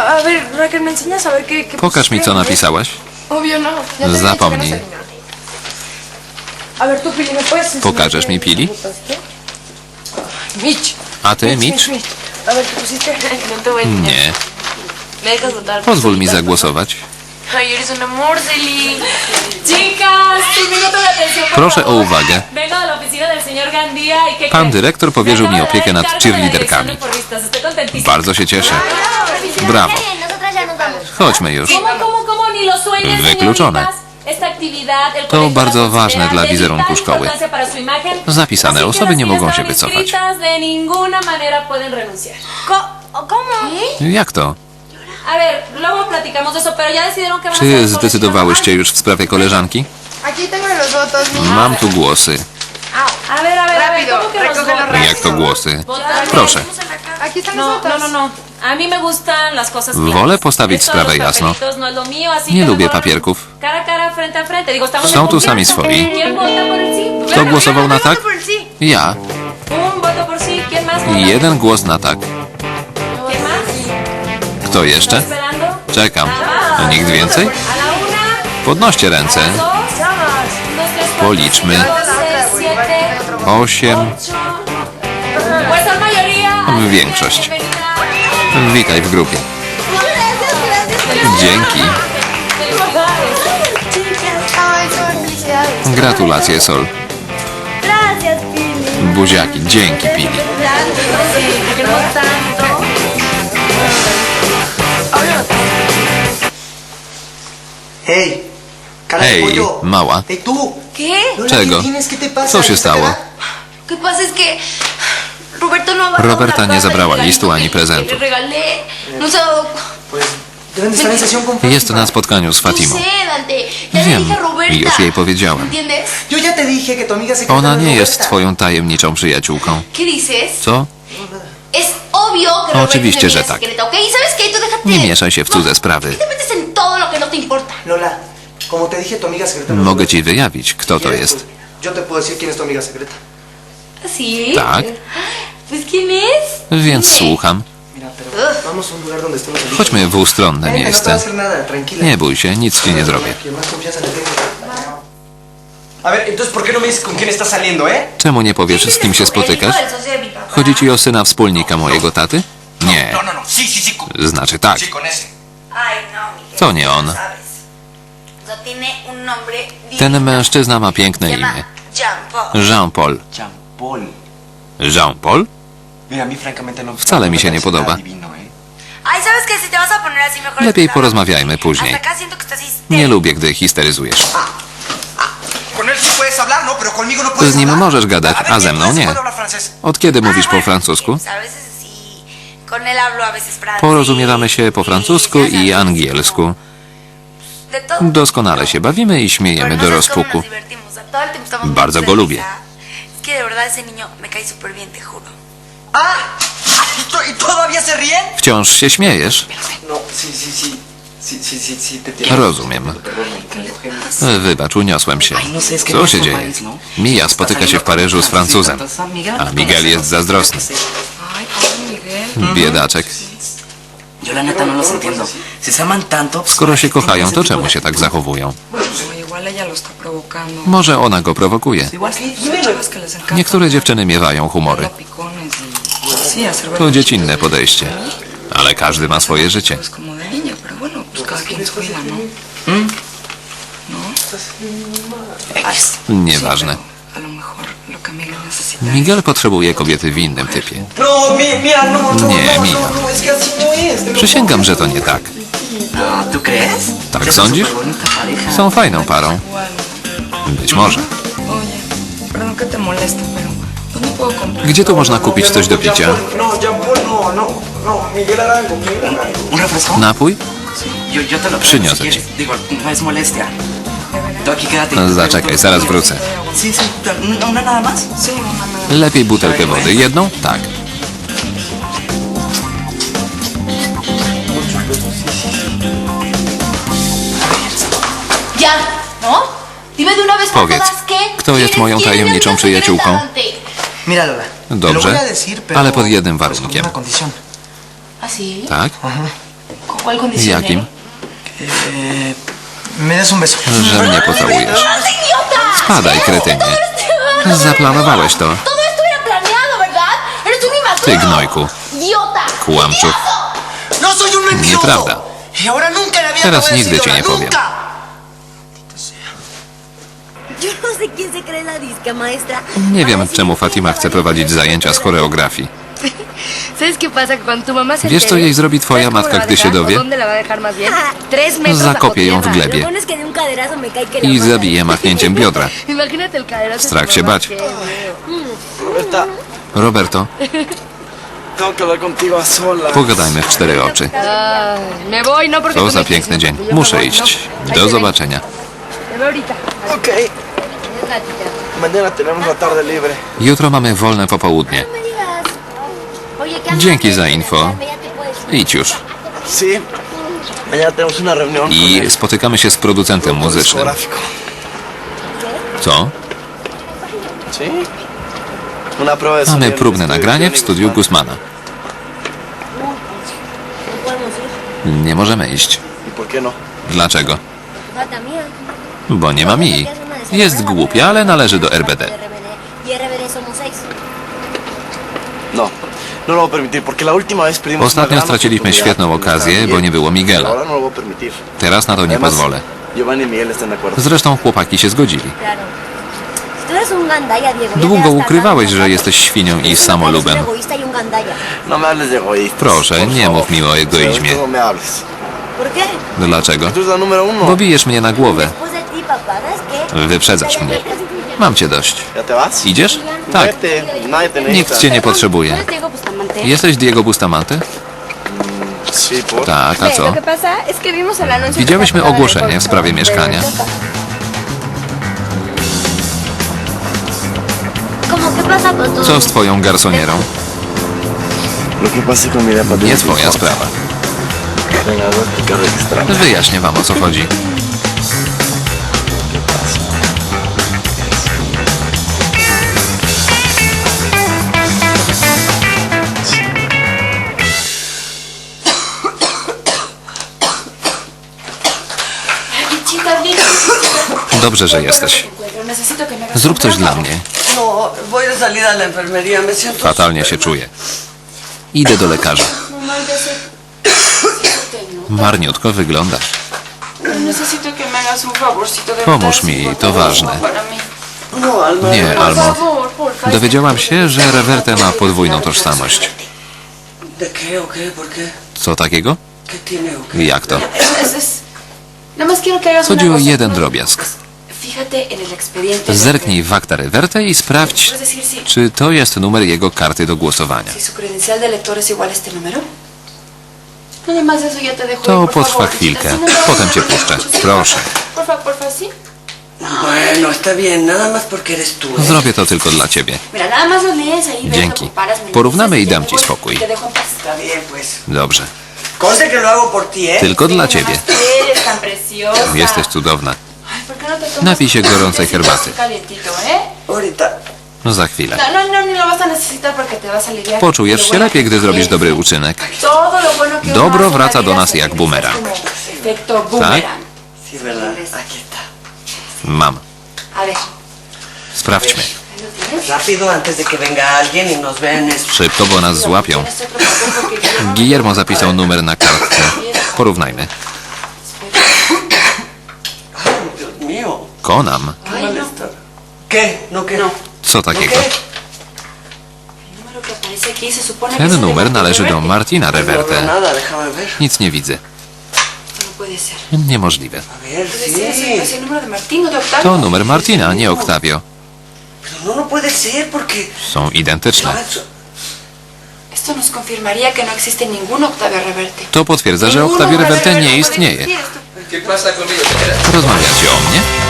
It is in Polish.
A, a ver, Raquel, ¿me enseñas a ver qué, qué Pokaż mi, co napisałaś. Obvio no. Ya te he dicho que Zapomnij. no sé. A ver, tú, Pili, ¿me puedes enseñar Pokażesz qué- mi, Pili? qué pusiste? Mitch. A ty, Mitch? A ver, ¿qué pusiste? No te voy a enseñar. Nie. ¿Me dejas votar? Pozwól mi zagłosować. Ay, eres un amor. Chicas, un minuto de atención. Proszę o uwagę. Vengo de la oficina del señor Gandía y ¿qué Pan dyrektor powierzył mi opiekę nad cheerleaderkami. Bardzo się cieszę. Brawo. Chodźmy już. Sueñen, Wykluczone. To bardzo ważne dla wizerunku szkoły. Zapisane que osoby nie que mogą się wycofać. Jak to? A ver, luego platicamos de eso, pero ya decidieron que van a Czy zdecydowałyście już w sprawie koleżanki? Aquí tengo los votos. Mam tu głosy. A ver, a ver, a ver, Rápido, ¿cómo que los recógelo votos? rápido. Jak to głosy? Votar. Proszę. Aquí están los No, votos. no, no, no. A mí me gustan las cosas Wolę postawić Esto de sprawę los jasno. papelitos No es lo mío, así Nie que lubię mejor papierków. Cara a cara, frente a frente. Digo, estamos Są en tu sami confianza. swoi. ¿Quién vota por el sí? Kto głosował na tak? Ja. Un voto por sí. ¿Quién más vota? Jeden głos na tak. Kto jeszcze? Czekam. A nikt więcej? Podnoście ręce. Policzmy. Osiem. Większość. Witaj w grupie. Dzięki. Gratulacje, Sol. Buziaki. Dzięki, Pili. Hej, pollo. mała. ¿Qué? Lola, Czego? ¿qué tienes? ¿Qué te pasa? Co się ¿Está stało? no Roberta nie zabrała listu ani prezentu. No Fátima. Jest na spotkaniu z No Fatimą. Wiem. Już jej powiedziałem. Ona no nie jest twoją tajemniczą przyjaciółką. Co? Oczywiście, es mi że tak. Nie mieszaj się w cudze sprawy. ¿Qué te metes en todo lo que no te importa? Lola, como te dije, tu amiga secreta no es Mogę ci wyjawić, kto to jest. pues, Yo te puedo decir quién es tu amiga secreta. ¿Sí? Tak? Pues ¿quién es? Więc słucham. Mira, pero vamos a un lugar donde estemos solitos. Chodźmy w ustronne no te va a miejsce. hacer nada, tranquila. Nie bój się, nic ci nie zrobię. Que más confianza le tengo. A ver, entonces, ¿por qué no me dices con quién estás saliendo, eh? Czemu nie powiesz, z kim się spotykasz? Chodzi ci o syna wspólnika mojego taty? Nie. No, no, no. Sí, sí, sí. con- Znaczy tak. Sí, con ese. Ay, Miguel. To nie on. Ten mężczyzna ma piękne imię. Jean-Paul. Jean-Paul. Jean-Paul? Mira, a mí francamente no... Wcale mi się nie podoba. divino, eh. Lepiej porozmawiajmy później. Nie lubię, gdy histeryzujesz. Z nim możesz gadać, A ze mną ¿desde nie. Od kiedy mówisz po francusku? Porozumiewamy się po francusku i angielsku. Doskonale się bawimy i śmiejemy do no rozpuku. Bardzo go lubię. ¡Ah! ¿Y ¿Y? Wciąż się śmiejesz? No, sí, sí, sí. Rozumiem. Perdón, Wybacz, uniosłem się. no Co się dzieje? No? Mija spotyka się w Paryżu z Francuzem, a Miguel jest zazdrosny. Biedaczek. Skoro się ¿por qué kochają, to czemu się tak zachowują? Może ona go prowokuje. Niektóre dziewczyny miewają humory. y hacer To dziecinne podejście. Ale każdy ma swoje życie. Quien se cuida, ¿no? X. Nieważne. Miguel potrzebuje kobiety w innym typie. No, no, no, Nie, no, no, no, no lo Przysięgam, że to nie tak. No. Tak sądzisz? Są fajną parą. Być może. Gdzie tu można kupić coś do picia? No, no, no, no. Napój? Yo, yo te lo traigo Przyniosę si ci. quieres. Digo, no es molestia. Tú aquí quédate. Zaczekaj, zaraz wrócę. Sí, sí. ¿Una una nada más? Sí, una nada. Lepiej butelkę wody. Jedną? Tak. Ya, ¿no? Dime de una vez por Powiedz, todas kto jest ¿Quién moją tajemniczą przyjaciółką? Mira, Lola. te Dobrze, lo voy a decir, pero, ale pod jednym pues, con warunkiem. una condición. ¿Ah, sí? Tak? ¿Con cuál condición? Jakim? Eh, me das un beso. Że mnie pocałujesz. Spadaj, kretynie. Zaplanowałeś to. Ty, gnojku. Idiota. Kłamczu. No. Nieprawda. Teraz nigdy cię nie powiem. no. Nie wiem, czemu Fatima chce prowadzić zajęcia z choreografii. ¿Sabes qué pasa? Cuando tu mamá se Wiesz, co jej zrobi twoja ¿sabes cómo matka, gdy się dowie? ¿O ¿Dónde la va a dejar más bien? Tres metros Zakopie ją w glebie. I zabije machnięciem biodra. Strach się bać. Roberta, Roberto, pogadajmy w cztery oczy. No To za piękny dzień. Muszę iść. no. Do zobaczenia. Jutro mamy wolne popołudnie. No me digas. Oye, ¿qué andas Dzięki za info. Idź już. I spotykamy się z producentem muzycznym. Co? De Mamy próbne nagranie w studiu. Guzmana. No. Nie możemy iść. ¿Y por qué no? Dlaczego? Bo nie ma mi. Jest głupia, ale należy do RBD. No, no lo voy a permitir, porque la última vez perdimos una Ostatnio straciliśmy świetną okazję, bo nie było Miguela. No. Teraz na to nie pozwolę. Zresztą chłopaki się zgodzili. Długo ukrywałeś, że jesteś świnią i samolubem. y. No. Proszę, nie mów mi o egoizmie. Dlaczego? Bo bijesz mnie na głowę. Wyprzedzasz mnie. Mam cię dość. Idziesz? Tak. Nikt cię nie potrzebuje. Jesteś Diego Bustamante? Tak, a co? Widziałyśmy ogłoszenie w sprawie mieszkania. ¿Cómo qué pasa con tu... Co z twoją garsonierą? Departamento. Nie twoja sprawa. Wyjaśnię wam o co chodzi. Dobrze, że jesteś. Zrób coś dla mnie. No. Fatalnie się czuję. Idę do lekarza. Marniutko wyglądasz. Pomóż mi, to ważne. Nie, Almo. Dowiedziałam się, że Reverte ma podwójną tożsamość. Co takiego? Jak to? Chodzi o jeden drobiazg. Zerknij w aktę Reverte i sprawdź, ¿Puedes decir si, czy to jest numer jego karty do głosowania. No, To potrwa chwilkę. Potem cię puszczę. Proszę. ¿eh? Zrobię to tylko dla ciebie. Dzięki. Porównamy i dam ci spokój. Dobrze. ¿eh? Tylko dla ciebie. Jesteś cudowna. Napij się gorącej herbaty. ¿eh? No za chwilę. No, no, no. Poczujesz się lepiej, gdy zrobisz dobry uczynek. Dobro wraca do nas jak bumerang. está. Mam. Sprawdźmy. y. Szybko, bo nas złapią. Guillermo zapisał numer na kartce. Porównajmy. Ay, Dios mío. Konam. Qué malestar. ¿Qué? ¿No qué? No. Co ¿No takiego? qué? El número que aparece aquí se supone que Ten es el de numer należy do. Martina No Reverte. Nic nie widzę. No. Niemożliwe. To numer Martina, a nie Octavio. No, no. Są identyczne. Ah, no. To potwierdza, że Octavio Reverte nie istnieje. Rozmawiacie o mnie?